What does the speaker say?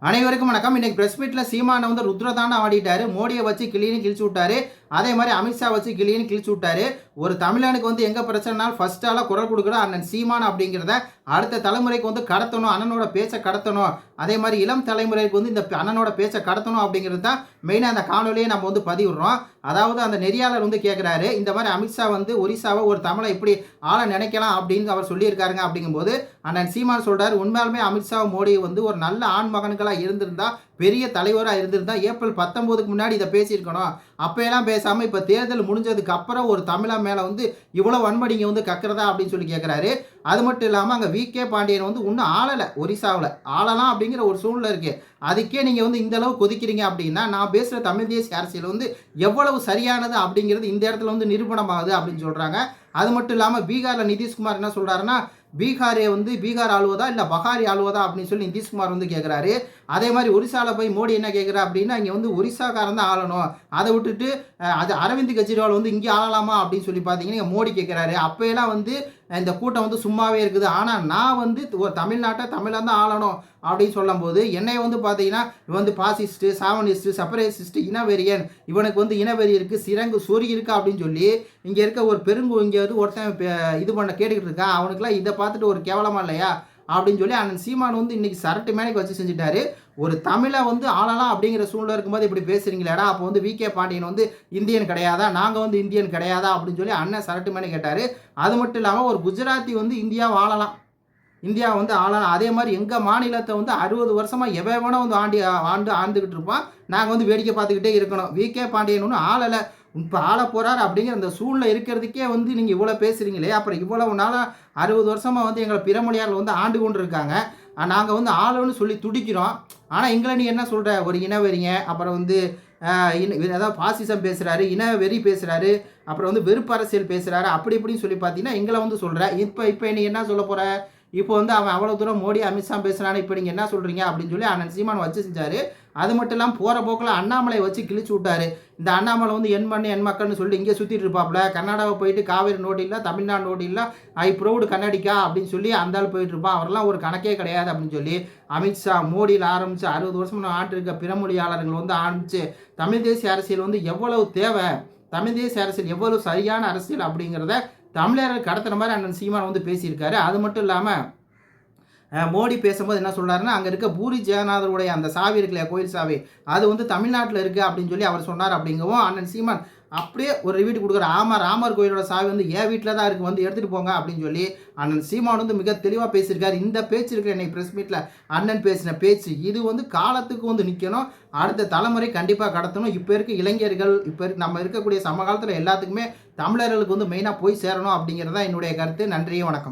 அனைவருக்கும் வணக்கம். இன்னைக்கு பிரஸ் மீட்ல சீமான வந்து ருத்ரதான ஆடிட்டாரு. மோடியை வச்சு கிளின்னு கிழிச்சு விட்டாரு. அதே மாதிரி அமித்ஷா வச்சு கிளின்னு கிழிச்சு விட்டாரு. ஒரு தமிழனுக்கு வந்து எங்கே பிரச்சனைனாலும் ஃபர்ஸ்ட் குரல் கொடுக்குற அண்ணன் சீமான் அப்படிங்கிறத அடுத்த தலைமுறைக்கு வந்து கடத்தணும் அண்ணனோட பேச்சை கடத்தணும். அதே மாதிரி இளம் தலைமுறைக்கு வந்து இந்த அண்ணனோட பேச்சை கடத்தணும் அப்படிங்கிறது தான் மெயினாக அந்த காணொலியை நம்ம வந்து பதிவிடுறோம். அதாவது அந்த நெறியாளர் வந்து கேட்குறாரு இந்த மாதிரி அமித்ஷா வந்து ஒரிசாவை ஒரு தமிழை இப்படி ஆள நினைக்கலாம் அப்படின்னு அவர் சொல்லியிருக்காருங்க அப்படிங்கும்போது அண்ணன் சீமான் சொல்கிறார் உண்மையாலுமே அமித்ஷா மோடி வந்து ஒரு நல்ல ஆண் மகன்களாக இருந்திருந்தா பெரிய தலைவராக இருந்திருந்தா ஏப்ரல் பத்தொம்போதுக்கு முன்னாடி இதை பேசியிருக்கணும். அப்போயெல்லாம் பேசாமல் இப்போ தேர்தல் முடிஞ்சதுக்கு அப்புறம் ஒரு தமிழா மேலே வந்து இவ்வளோ வன்மடிங்க வந்து கக்கிறதா அப்படின்னு சொல்லி கேட்குறாரு அது மட்டும் இல்லாமல் அங்கே வி. கே. பாண்டியன் வந்து இன்னும் ஆளலை ஒரிசாவில். ஆளலாம் அப்படிங்கிற ஒரு சூழ்நிலை இருக்குது அதுக்கே நீங்கள் வந்து இந்த அளவு கொதிக்கிறீங்க அப்படின்னா நான் பேசுகிற தமிழ் தேசிய அரசியல் வந்து எவ்வளவு சரியானது அப்படிங்கிறது இந்த இடத்துல வந்து நிரூபணமாகுது அப்படின்னு சொல்கிறாங்க அது மட்டும் இல்லாமல் பீகாரில் நிதிஷ்குமார் என்ன சொல்கிறாருன்னா பீகாரை வந்து பீகார் ஆளுவதா இல்லை பஹாரி ஆளுவதா அப்படின்னு சொல்லி நிதிஷ்குமார் வந்து கேட்குறாரு அதே மாதிரி ஒரிசாவில் போய் மோடி என்ன கேட்குறா அப்படின்னா இங்கே வந்து ஒரிசாக்காரன் தான் ஆளணும். அதை விட்டுட்டு அது அரவிந்த் கெஜ்ரிவால் வந்து இங்கே ஆளலாமா அப்படின்னு சொல்லி பார்த்தீங்கன்னா மோடி கேட்குறாரு அப்போயெல்லாம் வந்து இந்த கூட்டம் வந்து சும்மாவே இருக்குது. ஆனால் நான் வந்து ஒரு தமிழ்நாட்டை தமிழாக தான் ஆளணும் அப்படின்னு சொல்லும்போது என்னை வந்து பார்த்தீங்கன்னா இவன் வந்து பாசிஸ்ட்டு சாவனிஸ்ட்டு செப்பரேசிஸ்ட்டு இனவெறியன். இவனுக்கு வந்து இனவெறி இருக்குது சிறங்கு சொறி இருக்கா அப்படின்னு சொல்லி இங்கே இருக்க ஒரு பெருங்கு இங்கே வந்து ஒருத்தன் இது பண்ண கேட்டுக்கிட்டு இருக்கான். அவனுக்குலாம் இதை பார்த்துட்டு ஒரு கேவலமாக இல்லையா? அப்படின்னு சொல்லி அண்ணன் சீமான் வந்து இன்னைக்கு சரட்டு மேனைக்கு வச்சு செஞ்சுட்டாரு. ஒரு தமிழை வந்து ஆளலாம் அப்படிங்கிற சூழ்நிலை இருக்கும்போது இப்படி பேசுறீங்களாடா அப்போ வந்து வி கே பாண்டியன் வந்து இந்தியன் கிடையாதா நாங்கள் வந்து இந்தியன் கிடையாதா அப்படின்னு சொல்லி அண்ணன் சரட்டு மேனை கேட்டார். அது மட்டும் இல்லாமல் ஒரு குஜராத்தி வந்து இந்தியாவை ஆளலாம். இந்தியா வந்து ஆளலாம். அதே மாதிரி எங்கள் மாநிலத்தை வந்து அறுபது வருஷமாக எவ்வளோ வந்து ஆண்டி ஆண்டு ஆண்டுகிட்டு இருப்பான். நாங்கள் வந்து வேடிக்கை பார்த்துக்கிட்டே இருக்கணும். வி கே பாண்டியன் ஒன்றும் ஆளலை. இப்போ ஆள போகிறார் அப்படிங்கிற அந்த சூழ்நிலை இருக்கிறதுக்கே வந்து நீங்கள் இவ்வளோ பேசுகிறீங்களே அப்புறம் இவ்வளவு நாளாக அறுபது வருஷமாக வந்து எங்களை பிறமொழியாரில் வந்து ஆண்டு கொண்டு இருக்காங்க நாங்கள் வந்து ஆளுன்னு சொல்லி துடிக்கிறோம். ஆனால் எங்களை நீ என்ன சொல்கிற ஒரு இனவெறிங்க அப்புறம் வந்து ஆஹ், இன அதாவது பாசிசம் பேசுகிறாரு இன வெறி பேசுகிறாரு அப்புறம் வந்து வெறுப்பு அரசியல் பேசுகிறாரு அப்படி இப்படின்னு சொல்லி பார்த்தீங்கன்னா எங்களை வந்து சொல்கிற இப்போ இப்போ நீ என்ன சொல்ல போகிற இப்போ வந்து அவன் அவ்வளோ தூரம் மோடி அமித்ஷா பேசுகிறான்னு இப்போ நீங்கள் என்ன சொல்கிறீங்க அப்படின்னு சொல்லி அண்ணன் சீமான் வச்சு செஞ்சாரு. அது மட்டும் இல்லாமல் போகிற போக்கில் அண்ணாமலை வச்சு கிழிச்சு விட்டாரு. இந்த அண்ணாமலை வந்து என் மண்ணு என் மக்கள்னு சொல்லி இங்கே சுற்றிட்டு இருப்பாப்புல கர்நாடகா போயிட்டு காவேரி நோட்டு இல்லை தமிழ்நாடு நோட்டு இல்லை ஐ ப்ரௌடு கன்னடிக்கா அப்படின்னு சொல்லி அந்த ஆள் போயிட்டு இருப்பான். அவரெல்லாம் ஒரு கணக்கே கிடையாது அப்படின்னு சொல்லி அமித்ஷா மோடியில் ஆரம்பித்து அறுபது வருஷம் ஆண்டிருக்க பிறமொழியாளர்கள் வந்து ஆரம்பித்து தமிழ் தேசிய அரசியல் வந்து எவ்வளவு தேவை? தமிழ் தேசிய அரசியல் எவ்வளவு சரியான அரசியல் அப்படிங்கிறத தமிழர்கள் கடத்துகிற மாதிரி அண்ணன் சீமான் வந்து பேசியிருக்காரு. அது மட்டும் இல்லாமல் மோடி பேசும்போது என்ன சொல்கிறாருன்னா அங்கே இருக்க பூரி ஜெகநாதருடைய அந்த சாவி இருக்கு இல்லையா கோயில் சாவி அது வந்து தமிழ்நாட்டில் இருக்குது அப்படின்னு சொல்லி அவர் சொன்னார் அப்படிங்கவும் அண்ணன் சீமான் அப்படியே ஒரு ரிவீட் கொடுக்குற ஆமாம் ராமர் கோயிலோட சாவி வந்து என் வீட்டில் தான் இருக்குது வந்து எடுத்துகிட்டு போங்க அப்படின்னு சொல்லி அண்ணன் சீமான் வந்து மிக தெளிவாக பேசியிருக்காரு. இந்த பேச்சு இருக்கிற இன்னைக்கு ப்ரெஸ் மீட்டில் அண்ணன் பேசின பேச்சு இது வந்து காலத்துக்கு வந்து நிற்கணும் அடுத்த தலைமுறை கண்டிப்பாக கடத்தணும். இப்போ இருக்க இளைஞர்கள் இப்போ இருக்க நம்ம இருக்கக்கூடிய சமகாலத்தில் எல்லாத்துக்குமே தமிழர்களுக்கு வந்து மெயினாக போய் சேரணும் அப்படிங்கிறது தான் என்னுடைய கருத்து. நன்றி வணக்கம்.